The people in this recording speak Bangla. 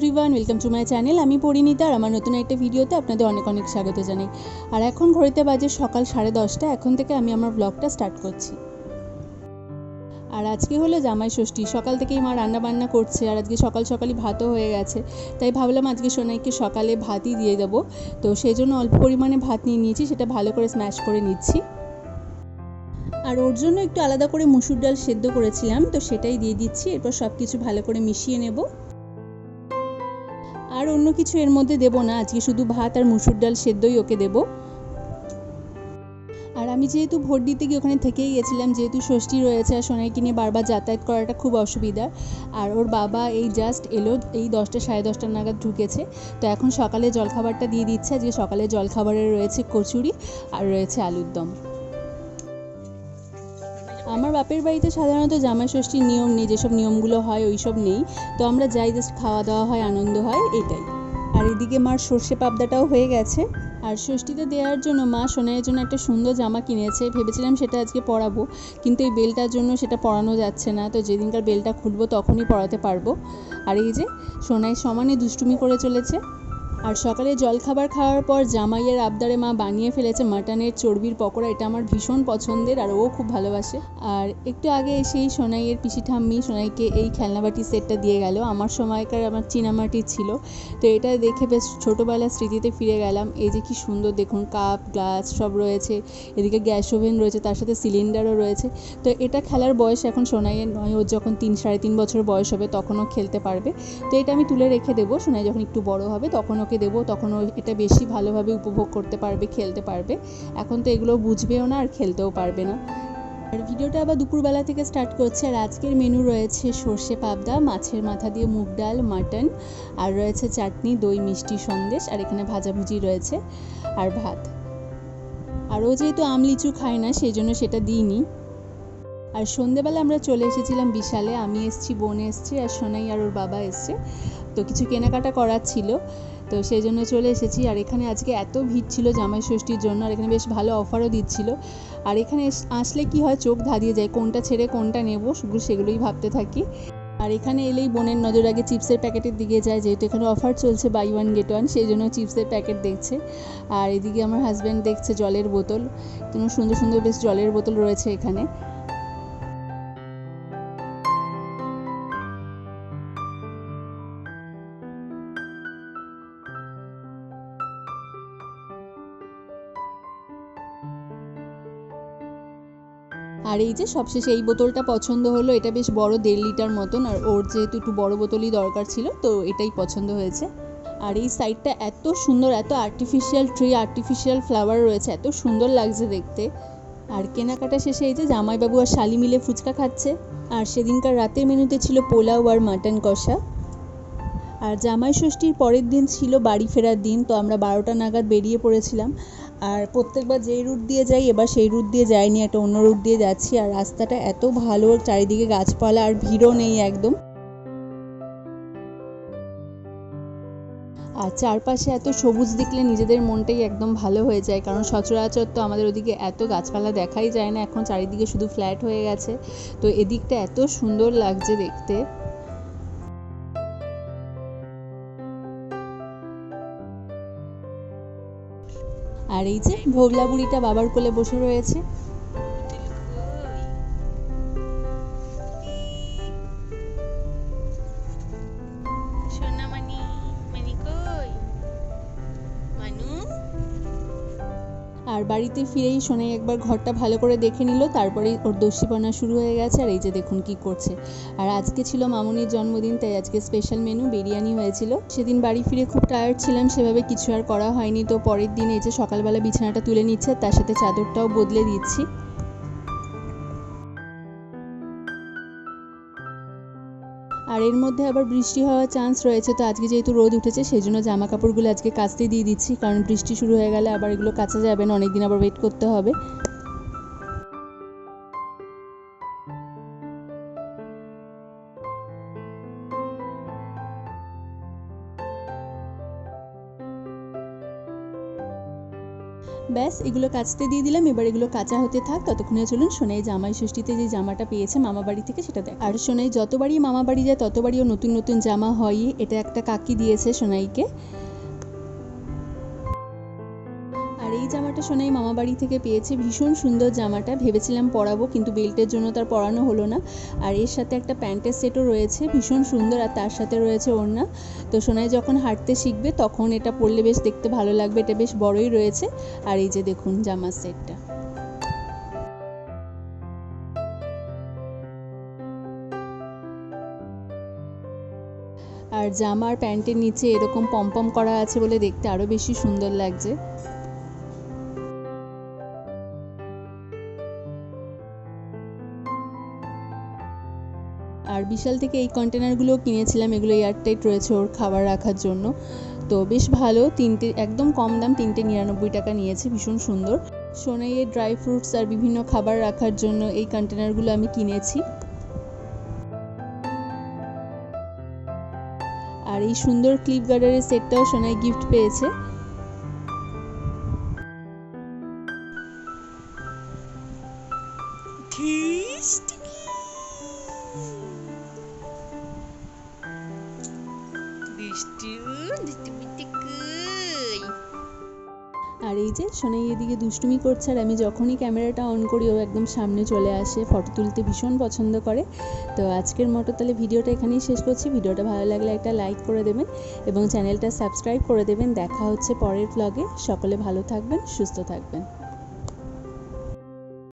Everyone welcome to my channel আমি পরিণীতা আর আমার নতুন একটা ভিডিওতে আপনাদের অনেক অনেক স্বাগত জানাই। আর এখন ঘড়িতে বাজে সকাল সাড়ে দশটা, এখন থেকে আমি আমার ব্লগটা স্টার্ট করছি। আর আজকে হলো জামাই ষষ্ঠী, সকাল থেকেই মা রান্না বান্না করছে, আর আজকে সকাল সকালই ভাতও হয়ে গেছে। তাই ভাবলাম আজকে সোনাইকে সকালে ভাতই দিয়ে দেবো। তো সেই জন্য অল্প পরিমাণে ভাত নিয়ে নিয়েছি, সেটা ভালো করে স্ম্যাশ করে নিচ্ছি। আর ওর জন্য একটু আলাদা করে মুসুর ডাল সেদ্ধ করেছিলাম, তো সেটাই দিয়ে দিচ্ছি। এরপর সব কিছু ভালো করে মিশিয়ে নেব। আর অন্য কিছু এর মধ্যে দেব না। আজকে শুধু ভাত আর মুসুর ডাল সেদ্ধই ওকে দেব। আর আমি যেহেতু ভোট দিতে গিয়ে ওখানে থেকেই গেছিলাম, যেহেতু ষষ্ঠী রয়েছে আর সোনাইকে নিয়ে বারবার যাতায়াত করাটা খুব অসুবিধা। আর ওর বাবা এই জাস্ট এলো, এই দশটা সাড়ে দশটা নাগাদ ঢুকেছে। তো এখন সকালে জলখাবারটা দিয়ে দিচ্ছে। আজকে সকালে জলখাবারে রয়েছে কচুরি আর রয়েছে আলুর দম। আমার বাপের বাড়িতে সাধারণত জামাই ষষ্ঠীর নিয়ম নেই, যেসব নিয়মগুলো হয় ওই সব নেই। তো আমরা যাই জাস্ট খাওয়া দাওয়া হয়, আনন্দ হয়, এটাই। আর এদিকে মার সর্ষে পাবদাটাও হয়ে গেছে। আর ষষ্ঠীতে দেওয়ার জন্য মা সোনাইয়ের জন্য একটা সুন্দর জামা কিনেছে। ভেবেছিলাম সেটা আজকে পরাবো, কিন্তু এই বেলটার জন্য সেটা পরানো যাচ্ছে না। তো যেদিনকার বেলটা খুলবো তখনই পরাতে পারব। আর এই যে সোনাই সমানে দুষ্টুমি করে চলেছে। আর সকালে জলখাবার খাওয়ার পর জামাইয়ের আবদারে মা বানিয়ে ফেলেছে মাটনের চর্বির পকোড়া, এটা আমার ভীষণ পছন্দের আর ও খুব ভালোবাসে। আর একটু আগে এসেই সোনাইয়ের পিসি ঠাম্মি সোনাইকে এই খেলনাবাটি সেটটা দিয়ে গেল। আমার সময়কার আমার চীনামাটির ছিল। তো এটা দেখে বেশ ছোটোবেলার স্মৃতিতে ফিরে গেলাম। এই যে কি সুন্দর দেখুন, কাপ, গ্লাস সব রয়েছে। এদিকে গ্যাস ওভেন রয়েছে, তার সাথে সিলিন্ডারও রয়েছে। তো এটা খেলার বয়স এখন সোনাইয়ের নয়, ওর যখন তিন, সাড়ে তিন বছর বয়স হবে তখনও খেলতে পারবে। তো এটা আমি তুলে রেখে দেবো। সোনাই যখন একটু বড় হবে তখন ওকে দেবো, তখন এটা বেশি ভালোভাবে উপভোগ করতে পারবে, খেলতে পারবে। এখন তো এগুলো বুঝবেও না আর খেলতেও পারবে না। আর ভিডিওটা আবার দুপুরবেলা থেকে স্টার্ট করছে, আর আজকের মেনু রয়েছে সর্ষে পাবদা, মাছের মাথা দিয়ে মুগ ডাল মাটন আর রয়েছে চাটনি, দই, মিষ্টি সন্দেশ, আর এখানে ভাজাভুজি রয়েছে, আর ভাত। আর ও যেহেতু আম, লিচু খায় না, সেই জন্য সেটা দিইনি। আর সন্ধেবেলা আমরা চলে এসেছিলাম বিশালে, আমি এসছি, বোন এসছি, আর সোনাই আর ওর বাবা এসছে। তো কিছু কেনাকাটা করার ছিল। তো সেই জন্য চলে এসেছি। আর এখানে আজকে এত ভিড় ছিল জামাই ষষ্ঠীর জন্য, আর এখানে বেশ ভালো অফারও দিচ্ছিল। আর এখানে আসলে কি হয়, চোখ ধাঁধিয়ে যায়, কোনটা ছেড়ে কোনটা নেব সেগুলোই ভাবতে থাকি। আর এখানে এলেই বোনের নজর আগে চিপসের প্যাকেটের দিকে যায়, যেহেতু এখানে অফার চলছে বাই ওয়ান গেট ওয়ান সেই জন্য চিপসের প্যাকেট দেখছে। আর এদিকে আমার হাজব্যান্ড দেখছে জলের বোতল। কোনো সুন্দর সুন্দর বেশ জলের বোতল রয়েছে এখানে। আর এই যে সবশেষে এই বোতলটা পছন্দ হলো, এটা বেশ বড় দেড় লিটার মতন, আর ওর যেহেতু একটু বড় বোতলই দরকার ছিল, তো এটাই পছন্দ হয়েছে। আর এই সাইডটা এত সুন্দর, এত আর্টিফিশিয়াল ট্রি আর্টিফিশিয়াল ফ্লাওয়ার রয়েছে, এত সুন্দর লাগছে দেখতে। আর কেনাকাটা শেষে এই যে জামাইবাবু আর শালি মিলে ফুচকা খাচ্ছে, আর সেদিনকার রাতের মেনুতে ছিল পোলাও আর মাটন কষা। আর জামাই ষষ্ঠীর পরের দিন ছিল বাড়ি ফেরার দিন, তো আমরা বারোটা নাগাদ বেরিয়ে পড়েছিলাম। আর প্রত্যেকবার যেই রুট দিয়ে যাই, এবার সেই রুট দিয়ে যাইনি, একটা অন্য রুট দিয়ে যাচ্ছি। আর রাস্তাটা এত ভালো, চারিদিকে গাছপালা আর ভিড়ও নেই একদম। আর চারপাশে এত সবুজ দেখলে নিজেদের মনটাই একদম ভালো হয়ে যায়। কারণ সচরাচর তো আমাদের ওদিকে এত গাছপালা দেখাই যায় না, এখন চারিদিকে শুধু ফ্ল্যাট হয়ে গেছে। তো এদিকটা এত সুন্দর লাগছে দেখতে। আর এই যে ভোগলা বুড়িটা বাবার কোলে বসে রয়েছে। আর বাড়িতে ফিরেই সোনাই একবার ঘরটা ভালো করে দেখে নিল, তারপরেই ওর দস্যিপনা শুরু হয়ে গেছে, আর এই যে দেখুন কি করছে। আর আজকে ছিল মামুনির জন্মদিন, তাই আজকে স্পেশাল মেনু বিরিয়ানি হয়েছিল। সেদিন বাড়ি ফিরে খুব টায়ার্ড ছিলাম, সেভাবে কিছু আর করা হয়নি, তো পরের দিন এই যে সকালবেলা বিছানাটা তুলে নিচ্ছে তার সাথে চাদরটাও বদলে দিচ্ছি। আর এর মধ্যে আবার বৃষ্টি হওয়ার চান্স রয়েছে। তো আজকে যেহেতু রোদ উঠেছে সেই জন্য জামা কাপড়গুলো আজকে কাচতে দিয়ে দিচ্ছি। কারণ বৃষ্টি শুরু হয়ে গেলে আবার এগুলো কাচা যাবে না, অনেকদিন আবার ওয়েট করতে হবে। ব্যাস, এগুলো কাচতে দিয়ে দিলাম। এবার এগুলো কাঁচা হতে থাক। ততক্ষণে চলুন সোনাই জামাই ষষ্ঠীতে যে জামাটা পেয়েছে মামা বাড়ি থেকে সেটা দেখ। আর সোনাই যতবারই মামা বাড়ি যায়, ততবারই ও নতুন নতুন জামা হয়ই। এটা একটা কাকি দিয়েছে সোনাইকে। জামাটা সোনাই মামা বাড়ি থেকে পেয়েছে ভীষণ সুন্দর জামাটা। ভেবেছিলাম পরাবো, কিন্তু বেল্টের জন্য তার পরানো হলো না। আর এর সাথে একটা প্যান্টের সেটও রয়েছে, ভীষণ সুন্দর, আর তার সাথে রয়েছে ওড়না। তো সোনাই যখন হাঁটতে শিখবে, তখন এটা পরলে বেশ দেখতে ভালো লাগবে, এটা বেশ বড়ই রয়েছে। আর এই যে দেখুন জামার সেটটা। আর জামার প্যান্টের নিচে এরকম পম্পম করা আছে বলে দেখতে আরও বেশি সুন্দর লাগছে। আর বিশাল থেকে এই কন্টেনারগুলো কিনেছিলাম, এগুলো এয়ারটাইট রয়েছে ওর খাবার রাখার জন্য। তো বেশ ভালো, তিনটে, একদম কম দাম, তিনটে নিরানব্বই টাকা নিয়েছে, ভীষণ সুন্দর। সোনাইয়ের ড্রাই ফ্রুটস আর বিভিন্ন খাবার রাখার জন্য এই কন্টেনারগুলো আমি কিনেছি। আর এই সুন্দর ক্লিপ গার্ডারের সেটটাও সোনাই গিফট পেয়েছে। দুষ্টু কই আর এই যে সোনাই এদিকে দুষ্টুমি করছে আর আমি যখনই ক্যামেরাটা অন করি, ও একদম সামনে চলে আসে, ফটো তুলতে ভীষণ পছন্দ করে। তো আজকের মতো তাহলে ভিডিওটা এখানেই শেষ করছি। ভিডিওটা ভালো লাগলে একটা লাইক করে দেবেন এবং চ্যানেলটা সাবস্ক্রাইব করে দেবেন। দেখা হচ্ছে পরের ব্লগে সকলে ভালো থাকবেন, সুস্থ থাকবেন।